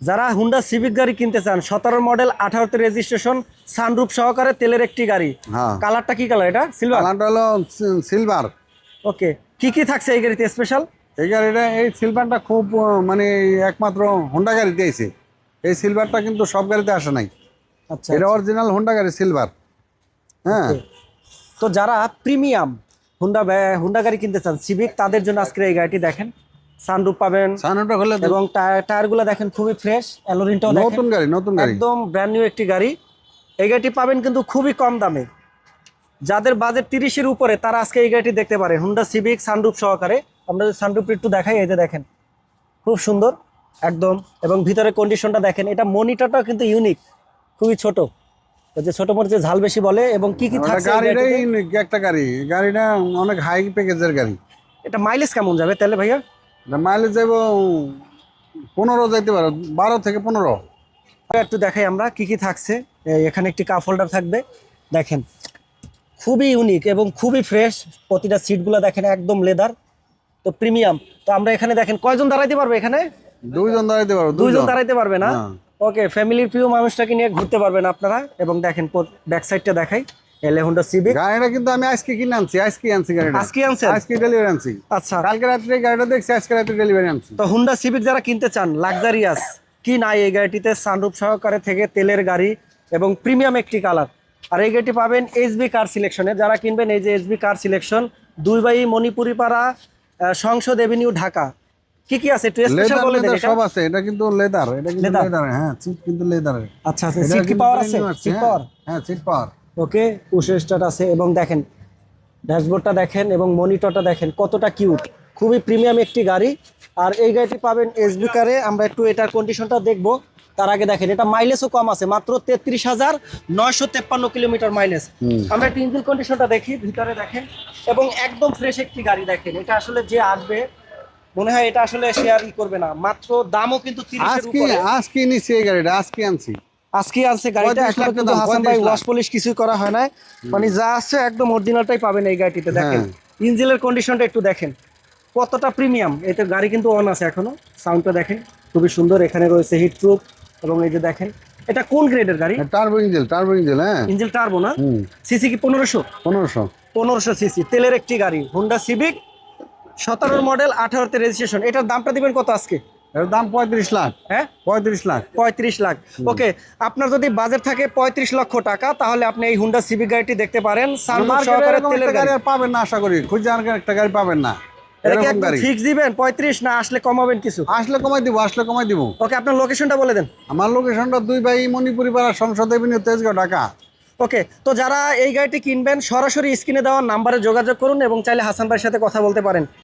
যারা Honda civic গাড়ি কিনতে চান সতেরো মডেল আঠারোতে রেজিস্ট্রেশন সানরূপ সহকারে তেলের একটি গাড়ি। হ্যাঁ। কালারটা কি কালার এটা? সিলভার কালারটা হলো সিলভার ওকে কি কি থাকছে এই গাড়িতে স্পেশাল এই গাড়িটা এই সিলভারটা খুব মানে একমাত্র হোন্ডা গাড়িতে এসে এই সিলভারটা কিন্তু সব গাড়িতে আসে নাই। আচ্ছা এটা অরিজিনাল হোন্ডা গাড়ি সিলভার হ্যাঁ। তো যারা প্রিমিয়াম হুন্ডা হুন্ডা গাড়ি কিনতে চান সিভিক তাদের জন্য আজকের এই গাড়িটি দেখেন। সানরূপ পাবেন। সামনেটা হলে এবং টায়ার টায়ারগুলো দেখেন খুবই ফ্রেশ অ্যালোরিনটাও নতুন গাড়ি নতুন গাড়ি। একদম ব্র্যান্ড নিউ একটি গাড়ি। এই গাড়িটি পাবেন কিন্তু খুবই কম দামে। যাদের বাজেট তিরিশের উপরে তারা আজকে এই গাড়িটি দেখতে পারে। হুন্ডা সিভিক সানরূপ সহকারে। আমরা যদি সানরূপটি একটু দেখাই এই যে দেখেন। খুব সুন্দর একদম। এবং ভিতরে কন্ডিশনটা দেখেন এটা মনিটরটাও কিন্তু ইউনিক খুবই ছোট। যে ছোট মরিচে ঝাল বেশি বলে এবং কি কি থাকছে গাড়িটাই একটা গাড়ি। গাড়িটা অনেক হাই প্যাকেজের গাড়ি। এটা মাইলেজ কেমন যাবে তাহলে ভাইয়া? মাইলেজ যাব পনেরো যাইতে পারো বারো থেকে পনেরো। একটু দেখাই আমরা কি কি থাকছে। এখানে একটি কাপ হোল্ডার থাকবে। দেখেন খুবই ইউনিক এবং খুবই ফ্রেশ প্রতিটা সিটগুলো দেখেন একদম লেদার তো প্রিমিয়াম তো আমরা এখানে দেখেন কয়জন দাঁড়াইতে পারবে এখানে? দুইজন দাঁড়াইতে পারো দুইজন। দাঁড়াইতে পারবে না। ওকে ফ্যামিলির প্রিয় মানুষটাকে নিয়ে ঘুরতে পারবেন আপনারা। এবং দেখেন ব্যাক সাইডটা দেখাই। এলে হুন্ডা সিভিক গাড়িটা কিন্তু আমি আজকে কিনে আনছি আজকে আনছি গাড়িটা। আজকে আনছেন? আজকে ডেলিভারি আনছি। আচ্ছা। কালকে রাত্রে গাড়িটা দেখছি আজকে রাত্রে ডেলিভারি আনছি। তো হুন্ডা সিভিক যারা কিনতে চান লাক্সারিয়াস কি নাই এই গাড়িটিতে সানরূপ সহকারে থেকে তেলের গাড়ি এবং প্রিমিয়াম একটি কালার আর এই গাড়িটি পাবেন এইচবি কার সিলেকশনে যারা কিনবেন এই যে এইচবি কার সিলেকশন দুই বাই মণিপুরি পাড়া সংসদ এভিনিউ ঢাকা। কি কি আছে? একটু স্পেশাল বলে দেন সব আছে। এটা কিন্তু লেদার এটা কিন্তু লেদার হ্যাঁ সিট কিন্তু লেদারের আচ্ছা আচ্ছা সিট কি পাওয়ার আছে? সিট পাওয়ার হ্যাঁ। সিট পাওয়ার ওকে পুশো স্টার্ট আছে এবং দেখেন ড্যাশবোর্ডটা দেখেন এবং মনিটরটা দেখেন কতটা কিউট। খুবই প্রিমিয়াম একটি গাড়ি। আর এই গাড়িটি পাবেন এসবি কারে আমরা একটু এটার কন্ডিশনটা দেখব। তার আগে দেখেন এটা মাইলেজও কম আছে মাত্র তেত্রিশ হাজার নয়শো তেপ্পান্ন কিলোমিটার মাইলেজ আমরা একটু ইঞ্জিন কন্ডিশনটা দেখি ভিতরে দেখেন। এবং একদম ফ্রেশ একটি গাড়ি দেখেন এটা আসলে যে আসবে মনে হয় এটা আসলে শেয়ার ই করবে না। মাত্র দামও কিন্তু আজকে আজকে নিছি এই গাড়িটা আজকে আনছি। আজকে আছে গাড়িটা 35 এখনও কিন্তু হাসান ভাই ওয়াশ পলিশ কিছুই করা হয় না মানে যা আছে একদম অরিজিনালটাই পাবেন এই গাড়িটিতে দেখেন। ইঞ্জিনের কন্ডিশনটা একটু দেখেন। কতটা প্রিমিয়াম এতে গাড়ি কিন্তু অন আছে এখনও। সাউন্ডটা দেখেন। খুবই সুন্দর। এখানে রয়েছে হিট প্রুফ এবং এই যে দেখেন এটা কোন গ্রেডের গাড়ি? টার্বো ইঞ্জেল টার্বো ইঞ্জেল হ্যাঁ। ইঞ্জিন টার্বো না? সিসি কি পনেরোশো? পনেরোশো। পনেরোশো সিসি তেলের একটি গাড়ি হোন্ডা সিভিক সতেরোর মডেল আঠারোতে রেজিস্ট্রেশন এটার দামটা দিবেন কত আজকে? এর দাম পঁয়ত্রিশ লাখ। হ্যাঁ? পঁয়ত্রিশ লাখ। পঁয়ত্রিশ লাখ। ওকে আপনার যদি বাজেট থাকে পঁয়ত্রিশ লক্ষ টাকা তাহলে আপনি এই হুন্ডা সিভিক গাড়িটি দেখতে পারেন। পাবেন না আশা করি। খুঁজে একটা গাড়ি পাবেন না। ফিক্স দিবেন? পঁয়ত্রিশ আসলে কমাবেন কিছু? আসলে কমাই দিব আসলে কমাই দিব। ওকে আপনার লোকেশনটা বলে দেন। আমার লোকেশনটা দুই ভাই মণিপুরি পাড়া সংসদ এভিনিউ তেজগাঁও ঢাকা। ওকে তো যারা এই গাড়িটি কিনবেন সরাসরি স্ক্রিনে দেওয়া নাম্বারে যোগাযোগ করুন এবং চাইলে হাসান ভাইয়ের সাথে কথা বলতে পারেন।